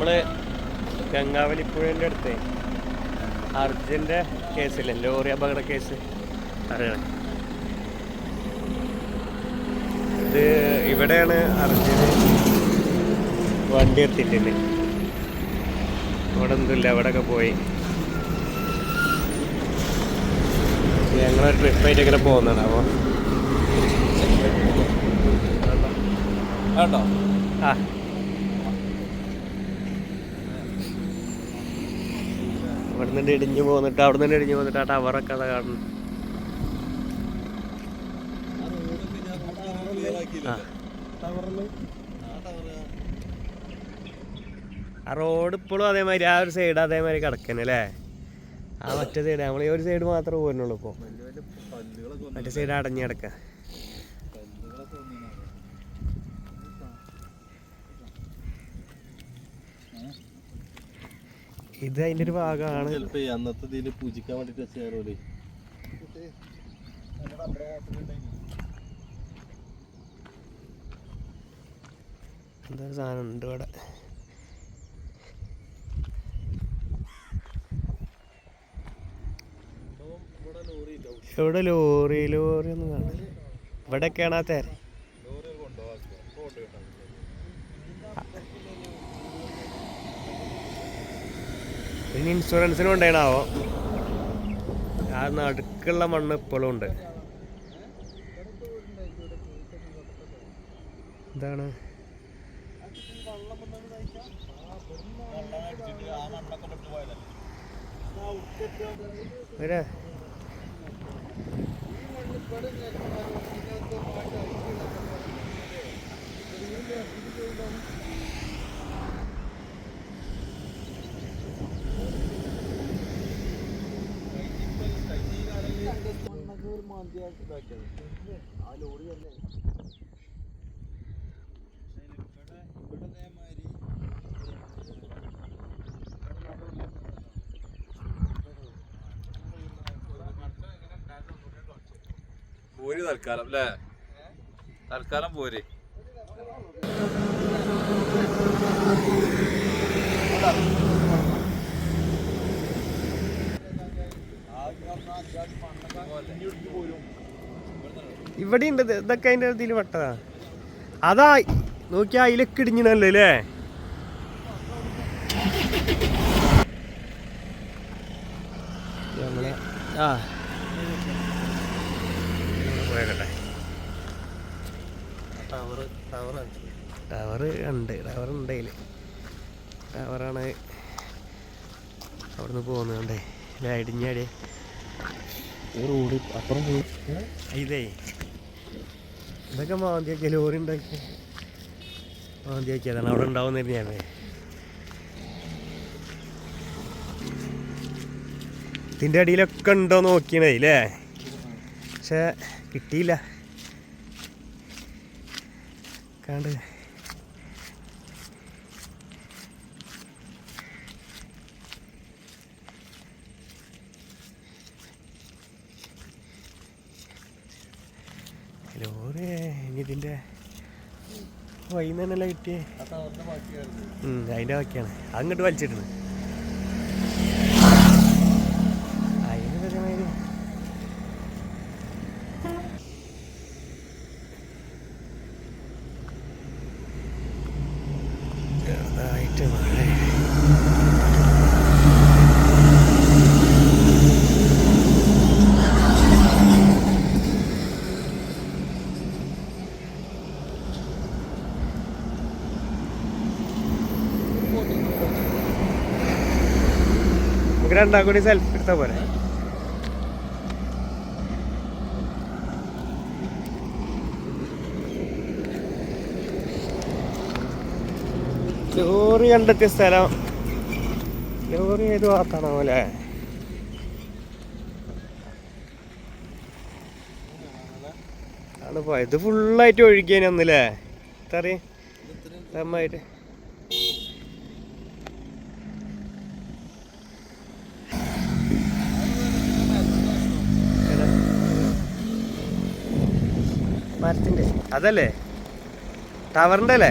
നമ്മൾ ഗംഗാവലിപ്പുഴേന്റെ അടുത്ത്. അർജുന്റെ കേസില്ലേ? ലോറി അപകട കേസ്. അറിയണം ഇത് ഇവിടെയാണ് അർജുന് വണ്ടി എത്തിയിട്ടില്ലേ ഇവിടെ ഒന്നുമില്ല അവിടെയൊക്കെ പോയി. ഞങ്ങളൊരു ട്രിപ്പായിട്ട് ഇങ്ങനെ പോകുന്നതാണ് അപ്പോൾ കേട്ടോ ആ. ഇവിടെ നിന്ന് ഇടിഞ്ഞു പോന്നിട്ട് അവിടെ നിന്ന് ഇടിഞ്ഞു പോന്നിട്ട് ആ ടവറൊക്കെ അതാ കാണുന്നു. ആ. റോഡ് ഇപ്പോഴും അതേമാതിരി ആ ഒരു സൈഡ് അതേമാതിരി കിടക്കന്നെ അല്ലേ? ആ മറ്റേ സൈഡ് നമ്മൾ ഈ ഒരു സൈഡ് മാത്രമേ പോരുന്നുള്ളൂ ഇപ്പോൾ മറ്റേ സൈഡ് അടഞ്ഞു കിടക്ക. ഇത് അതിന്റെ ഒരു ഭാഗമാണ്. ചിലപ്പോ അന്നത്തെ ഇതിൽ പൂജിക്കാൻ വേണ്ടിട്ട് വെച്ചാറോൽ എന്താ സാധനം ഉണ്ട് ഇവിടെ. എവിടെ ലോറി ലോറി ഒന്നും കാണില്ല ഇവിടെ ആ. ഇനി ഇൻഷുറൻസിന് കൊണ്ടുപോയണാവോ ആ നടുക്കുള്ള മണ്ണ് ഇപ്പോഴും ഉണ്ട്. എന്താണ് വരാ. പോര് തൽക്കാലം അല്ലേ? തൽക്കാലം പോര്. ഇവിടെ ഉണ്ട് ഇത്. ഇതൊക്കെ അതിന്റെ ഇതിൽ പെട്ടതാ. അതാ നോക്കിയാ അതിലൊക്കെ ഇടിഞ്ഞിനല്ലേ അല്ലേ? നമ്മളെ ആ. ടവർ ഉണ്ട്. ടവർ ഉണ്ട്. അതിൽ ടവറാണ് അവിടുന്ന് പോകുന്നുണ്ടേ ഇടിഞ്ഞാടി റോഡ് അപ്പുറം പോയി. ഇതേ ഇതൊക്കെ മാന്തിയാക്കിയ ലോറി ഉണ്ടാക്കി മാന്തിയാക്കിയതാണ്. അവിടെ ഉണ്ടാവുന്നതിന് ഞാൻ ഇതിന്റെ അടിയിലൊക്കെ ഉണ്ടോ നോക്കിയണേ അല്ലേ പക്ഷേ കിട്ടിയില്ല. കണ്ട് ലോറി ഇനി ഇതിന്റെ വൈകുന്നേരം കിട്ടിയേ അതിന്റെ ബാക്കിയാണ്. അങ്ങോട്ട് വലിച്ചിട്ടുണ്ട് നമുക്ക് രണ്ടാം കൂടി സെൽഫി എടുത്താൽ പോരെ. ലോറി കണ്ടെത്തിയ സ്ഥലം. ലോറി ഏത് ഭാഗത്താണോ അല്ലേ? ആണ് പോയത്. ഇത് ഫുള്ളായിട്ട് ഒഴുകിയതിനൊന്നില്ലേ ഇത്രയും. ദമ്മായിട്ട് ഏതാ? മരത്തിന്റെ അതല്ലേ? ടവറിന്റെ അല്ലേ?